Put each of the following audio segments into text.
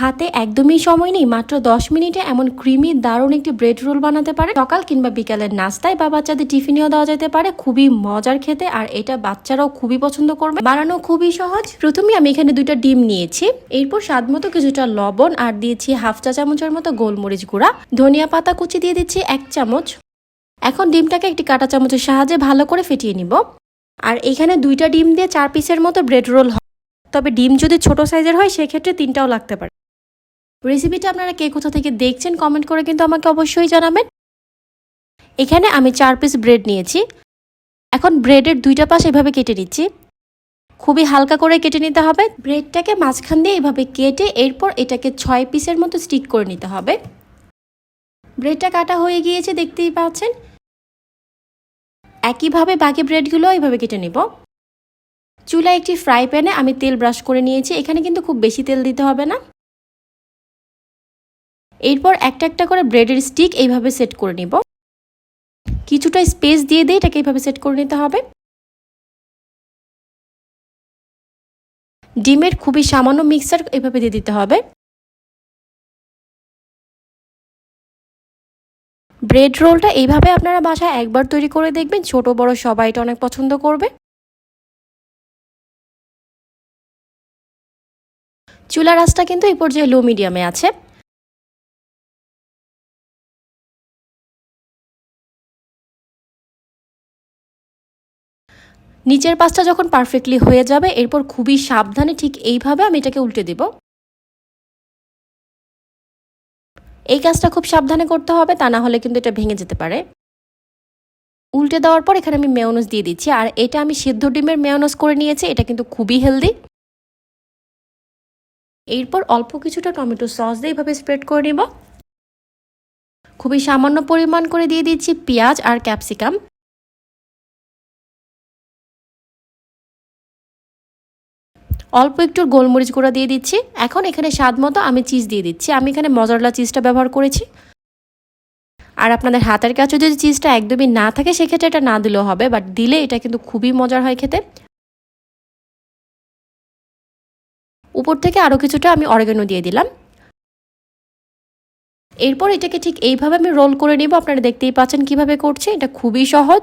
হাতে একদমই সময় নেই, মাত্র দশ মিনিটে এমন ক্রিমি, দারুণ একটি ব্রেড রোল বানাতে পারে। সকাল কিংবা বিকালের নাস্তায় বা বাচ্চাদের টিফিনেও দেওয়া যেতে পারে, খুবই মজার খেতে, আর এটা বাচ্চারাও খুবই পছন্দ করবে। বানানো খুবই সহজ। প্রথমে আমি এখানে দুইটা ডিম নিয়েছি। এরপর স্বাদ মতো কিছুটা লবণ, আর দিয়েছি হাফ চা চামচের মতো গোলমরিচ গুঁড়া। ধনিয়া পাতা কুচি দিয়ে দিচ্ছি এক চামচ। এখন ডিমটাকে একটি কাঁটা চামচের সাহায্যে ভালো করে ফেটিয়ে নিব। আর এখানে দুইটা ডিম দিয়ে চার পিসের মতো ব্রেড রোল হয় তবে ডিম যদি ছোট সাইজের হয়, সেক্ষেত্রে তিনটাও লাগতে পারে। রেসিপিটা আপনারা কে কোথা থেকে দেখছেন কমেন্ট করে কিন্তু আমাকে অবশ্যই জানাবেন। এখানে আমি চার পিস ব্রেড নিয়েছি। এখন ব্রেডের দুইটা পাশ এভাবে কেটে নিচ্ছি। খুবই হালকা করে কেটে নিতে হবে। ব্রেডটাকে মাঝখান দিয়ে এভাবে কেটে এরপর এটাকে ছয় পিসের মতো স্টিক করে নিতে হবে। ব্রেডটা কাটা হয়ে গিয়েছে, দেখতেই পাচ্ছেন। একইভাবে বাকি ব্রেডগুলো এভাবে কেটে নেব। চুলা একটি ফ্রাই প্যানে আমি তেল ব্রাশ করে নিয়েছি। এখানে কিন্তু খুব বেশি তেল দিতে হবে না। এরপর একটা একটা করে ব্রেডের স্টিক এইভাবে সেট করে নিব। কিছুটা স্পেস দিয়ে দিয়ে এটাকে এইভাবে সেট করে নিতে হবে। ডিমের খুবই সামান্য মিক্সার এভাবে দিয়ে দিতে হবে। ব্রেড রোলটা এইভাবে আপনারা বাসায় একবার তৈরি করে দেখবেন। ছোট, বড় সবাই এটা অনেক পছন্দ করবে। চুলা রাসটা কিন্তু এই পর্যায়ে লো মিডিয়ামে আছে। নিচের পাশটা যখন পারফেক্টলি হয়ে যাবে, এরপর খুবই সাবধানে ঠিক এইভাবে আমি এটাকে উল্টে দেব। এই কাজটা খুব সাবধানে করতে হবে, তা না হলে কিন্তু এটা ভেঙে যেতে পারে। উল্টে দেওয়ার পর এখানে আমি মেয়নস দিয়ে দিচ্ছি, আর এটা আমি সিদ্ধ ডিমের মেয়নস করে নিয়েছি, এটা কিন্তু খুবই হেলদি এরপর অল্প কিছুটা টমেটো সস দিয়ে এইভাবে স্প্রেড করে নিব। খুবই সামান্য পরিমাণ করে দিয়ে দিচ্ছি পেঁয়াজ আর ক্যাপসিকাম অল্প একটু গোলমরিচ গুঁড়া দিয়ে দিচ্ছি। এখন এখানে স্বাদ মতো আমি চিজ দিয়ে দিচ্ছি। আমি এখানে মজারলা চিজটা ব্যবহার করেছি। আর আপনাদের হাতের কাছে যদি চিজটা একদমই না থাকে, সেক্ষেত্রে এটা না দিলেও হবে বাট দিলে এটা কিন্তু খুবই মজার হয় খেতে। উপর থেকে আরও কিছুটা আমি অরেগানো দিয়ে দিলাম। এরপর এটাকে ঠিক এইভাবে আমি রোল করে নিব। আপনারা দেখতেই পাচ্ছেন কীভাবে করছে। এটা খুবই সহজ।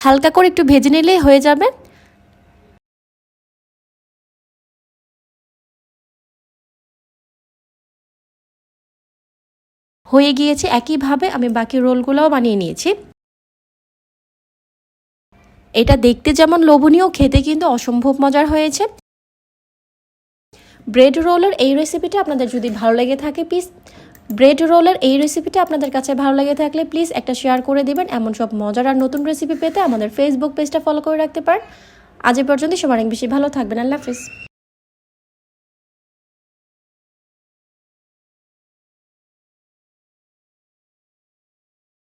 হালকা করে একটু ভেজে নিলেই হয়ে যাবে। হয়ে গিয়েছে, একইভাবে আমি বাকি রোলগুলোও বানিয়ে নিয়েছি। এটা দেখতে যেমন লোভনীয়, খেতে কিন্তু অসম্ভব মজার হয়েছে। ব্রেড রোলের এই রেসিপিটা আপনাদের যদি ভালো লেগে থাকে প্লিজ ব্রেড রোলের এই রেসিপিটা আপনাদের কাছে ভালো লেগে থাকলে প্লিজ একটা শেয়ার করে দিবেন। এমন সব মজার আর নতুন রেসিপি পেতে আমাদের ফেসবুক পেজটা ফলো করে রাখতে পারেন। আজ পর্যন্ত সবার অনেক বেশি ভালো থাকবেন। আল্লাহ হাফিজ।